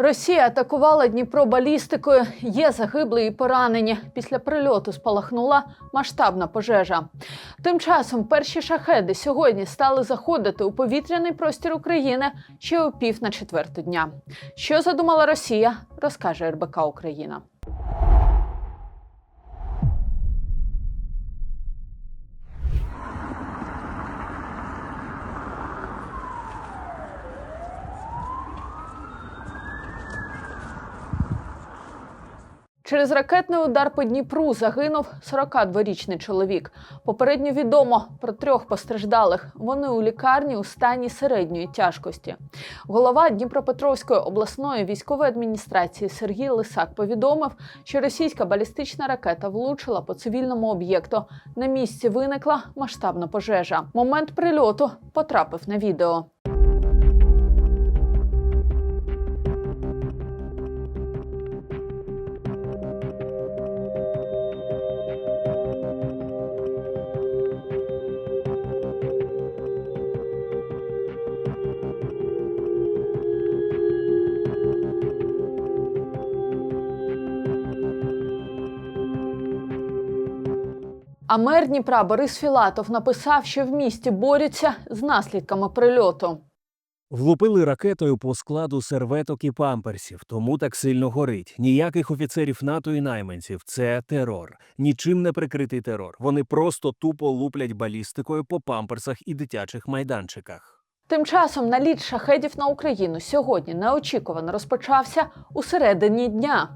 Росія атакувала Дніпро балістикою. Є загиблі і поранені. Після прильоту спалахнула масштабна пожежа. Тим часом перші шахеди сьогодні стали заходити у повітряний простір України ще о пів на четверту дня. Що задумала Росія, розкаже РБК Україна. Через ракетний удар по Дніпру загинув 42-річний чоловік. Попередньо відомо про трьох постраждалих. Вони у лікарні у стані середньої тяжкості. Голова Дніпропетровської обласної військової адміністрації Сергій Лисак повідомив, що російська балістична ракета влучила по цивільному об'єкту. На місці виникла масштабна пожежа. Момент прильоту потрапив на відео. А мер Дніпра Борис Філатов написав, що в місті борються з наслідками прильоту. Влупили ракетою по складу серветок і памперсів, тому так сильно горить. Ніяких офіцерів НАТО і найманців. Це терор. Нічим не прикритий терор. Вони просто тупо луплять балістикою по памперсах і дитячих майданчиках. Тим часом наліт шахедів на Україну сьогодні неочікувано розпочався у середині дня.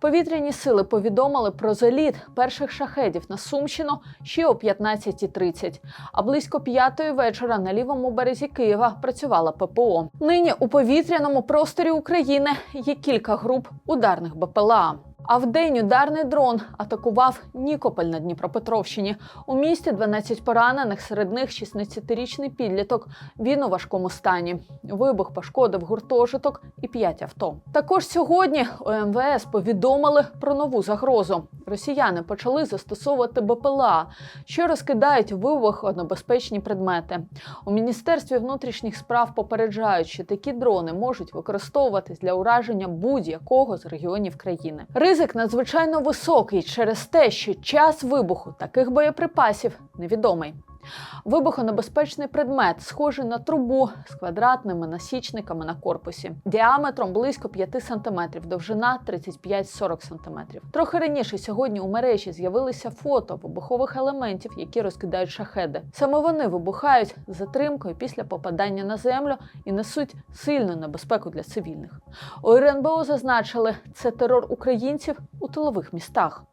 Повітряні сили повідомили про заліт перших шахедів на Сумщину ще о 15.30. А близько п'ятої вечора на лівому березі Києва працювала ППО. Нині у повітряному просторі України є кілька груп ударних БПЛА. А вдень ударний дрон атакував Нікополь на Дніпропетровщині. У місті 12 поранених, серед них 16-річний підліток. Він у важкому стані. Вибух пошкодив гуртожиток і 5 авто. Також сьогодні у МВС повідомили про нову загрозу. Росіяни почали застосовувати БПЛА, що розкидають вибухонебезпечні предмети. У міністерстві внутрішніх справ попереджають, що такі дрони можуть використовуватись для ураження будь-якого з регіонів країни. Ризик надзвичайно високий через те, що час вибуху таких боєприпасів невідомий. Вибухонебезпечний предмет, схожий на трубу з квадратними насічниками на корпусі, діаметром близько 5 см, довжина 35-40 см. Трохи раніше сьогодні у мережі з'явилися фото вибухових елементів, які розкидають шахеди. Саме вони вибухають з затримкою після попадання на землю і несуть сильну небезпеку для цивільних. У РНБО зазначили, це терор українців у тилових містах.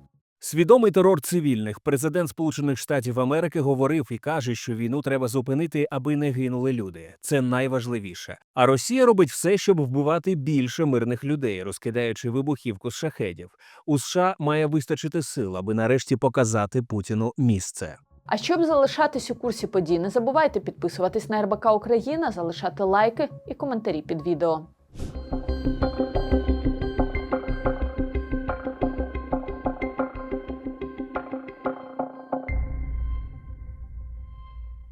Свідомий терор цивільних президент Сполучених Штатів Америки говорив і каже, що війну треба зупинити, аби не гинули люди. Це найважливіше. А Росія робить все, щоб вбивати більше мирних людей, розкидаючи вибухівку з шахедів. У США має вистачити сил, аби нарешті показати Путіну місце. А щоб залишатись у курсі подій, не забувайте підписуватись на РБК Україна, залишати лайки і коментарі під відео.